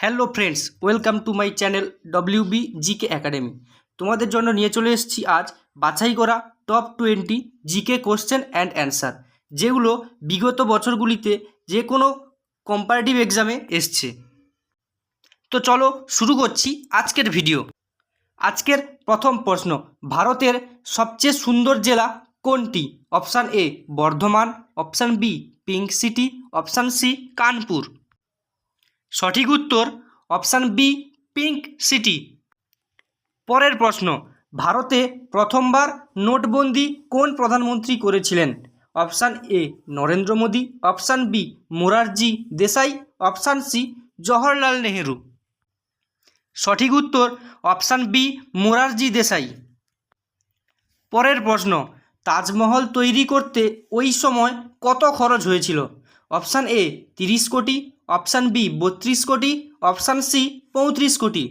Hello friends welcome to my channel W B GK academy তোমাদের জন্য নিয়ে চলে এসেছি আজ বাছাই করা top twenty GK question and answer যেগুলো বিগত বছরগুলিতে যে কোনো কম্পারেটিভ এক্সামে এসছে। তো চলো শুরু করছি আজকের ভিডিও আজকের প্রথম প্রশ্ন, ভারতের সবচেয়ে সুন্দর জেলা কোনটি? Option A Bardhaman option B pink city option C Kanpur. সঠিক উত্তর অপশান বি, পিঙ্ক সিটি। পরের প্রশ্ন, ভারতে প্রথমবার নোটবন্দি কোন প্রধানমন্ত্রী করেছিলেন? Option A, Narendra Modi. Option B, Morarji Desai. Option C, Jawaharlal Nehru. সঠিক উত্তর অপশান বি, মোরারজি দেশাই। পরের প্রশ্ন, তাজমহল তৈরি করতে ওই সময় কত খরচ হয়েছিল? অপশান এ, তিরিশ কোটি। অপশান বি, বত্রিশ কোটি। অপশান সি, পঁয়ত্রিশ কোটি।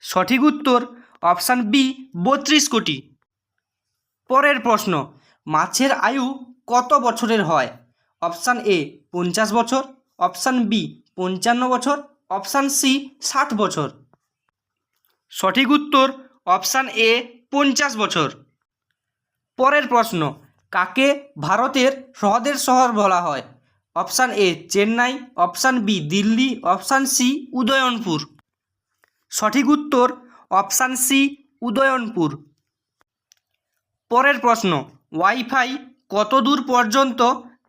সঠিক উত্তর, অপশান বি, বত্রিশ কোটি। পরের প্রশ্ন, মাছের আয়ু কত বছরের হয়? অপশান এ, পঞ্চাশ বছর। অপশান বি, পঞ্চান্ন বছর। অপশান সি, ষাট বছর। সঠিক উত্তর, অপশান এ, পঞ্চাশ বছর। পরের প্রশ্ন, কাকে ভারতের হ্রদের শহর বলা হয়? Option A Chennai, option B Delhi, option C Udaipur. সঠিক উত্তর অপশান সি উদয়নপুর। পরের প্রশ্ন, ওয়াইফাই কত দূর পর্যন্ত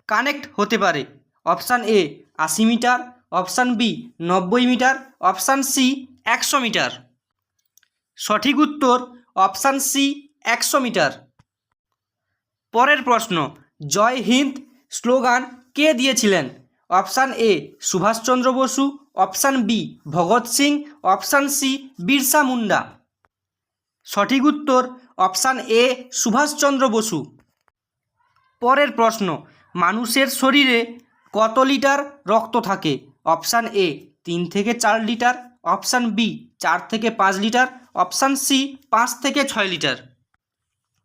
কানেক্ট হতে পারে? অপশান এ আশি মিটার, অপশান বি নব্বই মিটার, অপশান সি একশো মিটার। সঠিক উত্তর অপশান সি একশো মিটার। পরের প্রশ্ন, জয় হিন্দ স্লোগান কে দিয়েছিলেন? Option A, Subhash Chandra Basu, option B, Bhagat Singh, option C, Birsa Munda সঠিক উত্তর, অপশান এ, সুভাষচন্দ্র বসু। পরের প্রশ্ন, মানুষের শরীরে কত লিটার রক্ত থাকে? অপশান এ, তিন থেকে চার লিটার। অপশান বি, চার থেকে পাঁচ লিটার। অপশান সি, পাঁচ থেকে ছয় লিটার।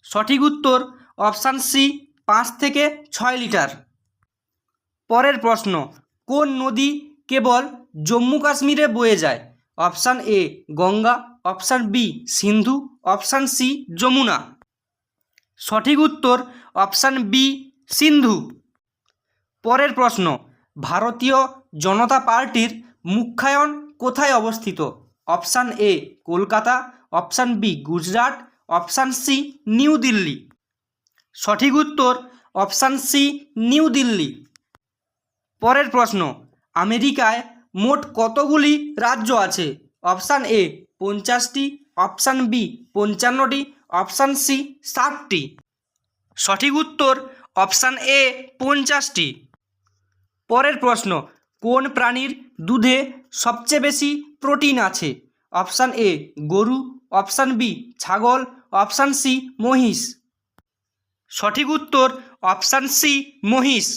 সঠিক উত্তর, অপশান সি, পাঁচ থেকে ছয় লিটার। পরের প্রশ্ন, কোন নদী কেবল জম্মু কাশ্মীরে বয়ে যায়? Option A, Ganga, option B, Sindhu, option C, Yamuna. সঠিক উত্তর, অপশান বি, সিন্ধু। পরের প্রশ্ন, ভারতীয় জনতা পার্টির মুখ্যায়ন কোথায় অবস্থিত? Option A, Kolkata, option B, Gujarat, option C, new Delhi. সঠিক উত্তর, অপশান সি, নিউ দিল্লি। পরের প্রশ্ন, আমেরিকায় মোট কতগুলি রাজ্য আছে? অপশান এ পঞ্চাশটি, অপশান বি পঞ্চান্নটি, অপশান সি ষাটটি। সঠিক উত্তর অপশান এ পঞ্চাশটি। পরের প্রশ্ন, কোন প্রাণীর দুধে সবচেয়ে বেশি প্রোটিন আছে? অপশান এ গরু, অপশান বি ছাগল, অপশান সি মহিষ। সঠিক উত্তর অপশান সি মহিষ।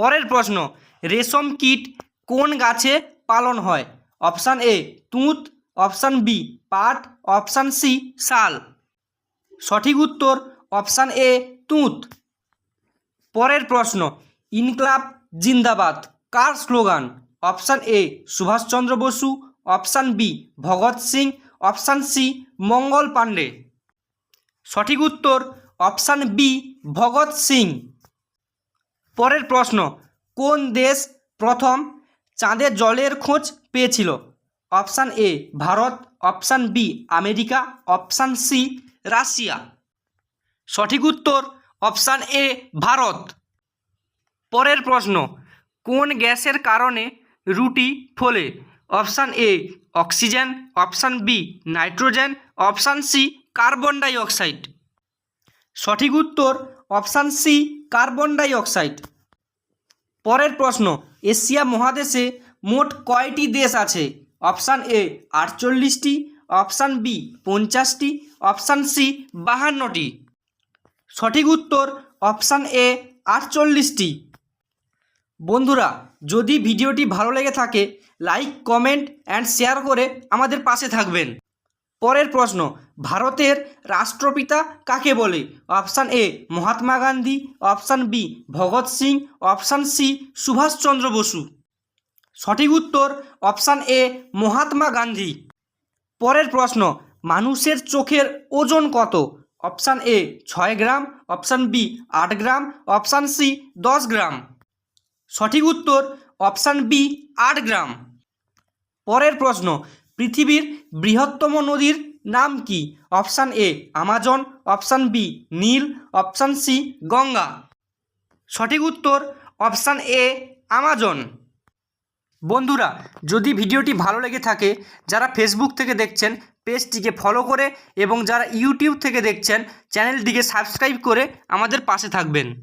পরের প্রশ্ন, রেশম কীট কোন গাছে পালন হয়? অপশান এ, তুঁত, অপশান বি, পাট, অপশান সি, শাল। সঠিক উত্তর, অপশান এ, তুঁত। পরের প্রশ্ন, ইনকলাব জিন্দাবাদ, কার slogan? Option A, Subhash Chandra Basu, option B, Bhagat Singh, option C, Mangal Pandey. সঠিক উত্তর, অপশান বি, ভগৎ সিং। পরের প্রশ্ন, কোন দেশ প্রথম চাঁদে জলের খোঁজ পেয়েছিল? Option A, Bharat, option B, America, option C, Russia. সঠিক উত্তর, অপশান এ, ভারত। পরের প্রশ্ন, কোন গ্যাসের কারণে রুটি ফোলে? Option A, oxygen, option B, nitrogen, option C, carbon die oxide সঠিক উত্তর option C, carbon die oxide পরের প্রশ্ন, এশিয়া মহাদেশে মোট কয়টি দেশ আছে? অপশান এ, আটচল্লিশটি, অপশান বি, পঞ্চাশটি, অপশান সি, বাহান্নটি। সঠিক উত্তর, অপশান এ, আটচল্লিশটি। বন্ধুরা, যদি ভিডিওটি ভালো লেগে থাকে, লাইক, কমেন্ট, অ্যান্ড শেয়ার করে আমাদের পাশে থাকবেন। পরের প্রশ্ন, ভারতের রাষ্ট্রপিতা কাকে বলে? Option A, Mahatma Gandhi, option B, Bhagat Singh, option C, Subhash Chandra Basu. সঠিক উত্তর, অপশান এ, মহাত্মা গান্ধী। পরের প্রশ্ন, মানুষের চোখের ওজন কত? অপশান এ, ছয় গ্রাম, অপশান বি, আট গ্রাম, অপশান সি, দশ গ্রাম। সঠিক উত্তর, অপশান বি, আট গ্রাম। পরের প্রশ্ন পৃথিবীর বৃহত্তম নদীর নাম কি? Option A, Amazon, option B, Neil, option C, Ganga. সঠিক উত্তর, অপশান এ, আমাজন। বন্ধুরা, যদি ভিডিওটি ভালো লেগে থাকে, যারা ফেসবুক থেকে দেখছেন, পেজটিকে ফলো করে এবং যারা ইউটিউব থেকে দেখছেন, চ্যানেলটিকে সাবস্ক্রাইব করে আমাদের পাশে থাকবেন।